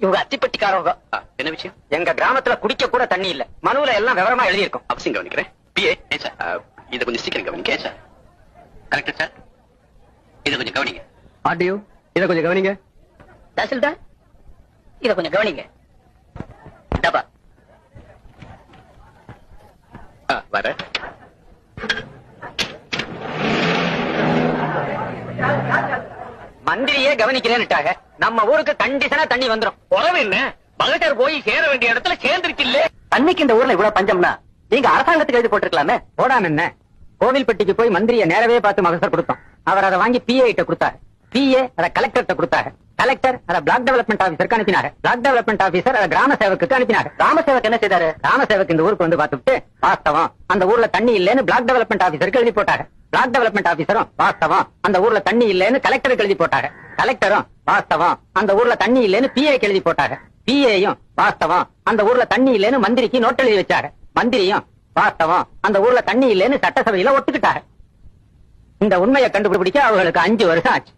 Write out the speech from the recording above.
இவங்க அத்திப்பட்டிக்காரவங்க. என்ன விஷயம்? எங்க கிராமத்துல குடிக்க கூட தண்ணி இல்ல. மனுவுல எல்லாம் விவரமா எழுதியிருக்கும். அவசியம் கவனிக்கிறேன். பிஏ சார் இதை கொஞ்சம் சீக்கிரம் கவனிங்க சார் கரெக்டா சார் இதை கொஞ்சம் கவனிங்க. ஆடியோ இத கொஞ்சம் கவனிங்க. தாசில்தார் இத கொஞ்சம் கவனிங்க. டபா ஆ, வரேன். மந்திரியே கவனிக்கிறேன்னுட்டாங்க. நம்ம ஊருக்கு கண்டிஷனா தண்ணி வந்துரும். உறவு என்ன? மகட்டர் போய் சேர வேண்டிய இடத்துல சேர்ந்துருச்சு இல்ல தண்ணிக்கு இந்த ஊர்ல இவ்வளவு பஞ்சம்னா நீங்க அரசாங்கத்துக்கு எழுதி போட்டிருக்கலாமே? போடாம என்ன? கோவில்பட்டிக்கு போய் மந்திரிய நேரவே பார்த்து மகசர் கொடுத்தோம். அவர் அதை வாங்கி பிஏ கிட்ட கொடுத்தாரு. பிஏ அதை கலெக்டர் கொடுத்தாரு. கலெக்டர் அதை பிளாக் டெவலப்மெண்ட் ஆபீசருக்கு அனுப்பினாரு. பிளாக் டெவலப்மெண்ட் ஆபீசர் அதை கிராம சேவக்கு அனுப்பினாரு. கிராம சேவக் என்ன செய்தாரு? கிராம சேவக் இந்த ஊருக்கு வந்து பார்த்துட்டு வாஸ்தவம். அந்த ஊர்ல தண்ணி இல்லைன்னு பிளாக் டெவலப்மெண்ட் ஆபீசருக்கு எழுதி போட்டாங்க பிளாக் டெவலப்மெண்ட் ஆபீசரும் வாஸ்தவம். அந்த ஊர்ல தண்ணி இல்லைன்னு கலெக்டருக்கு எழுதி போட்டாங்க கலெக்டரும் வாஸ்தவம் அந்த ஊர்ல தண்ணி இல்லைன்னு பிஏக்கு எழுதி போட்டாரு பிஏயும் வாஸ்தவம் அந்த ஊர்ல தண்ணி இல்லைன்னு மந்திரிக்கு நோட் எழுதி வச்சாரு மந்திரியும் வாஸ்தவம் அந்த ஊர்ல தண்ணி இல்லைன்னு சட்டசபையில ஒத்துக்கிட்டாரு இந்த உண்மையை கண்டுபிடிக்க அவங்களுக்கு அஞ்சு வருஷம் ஆச்சு.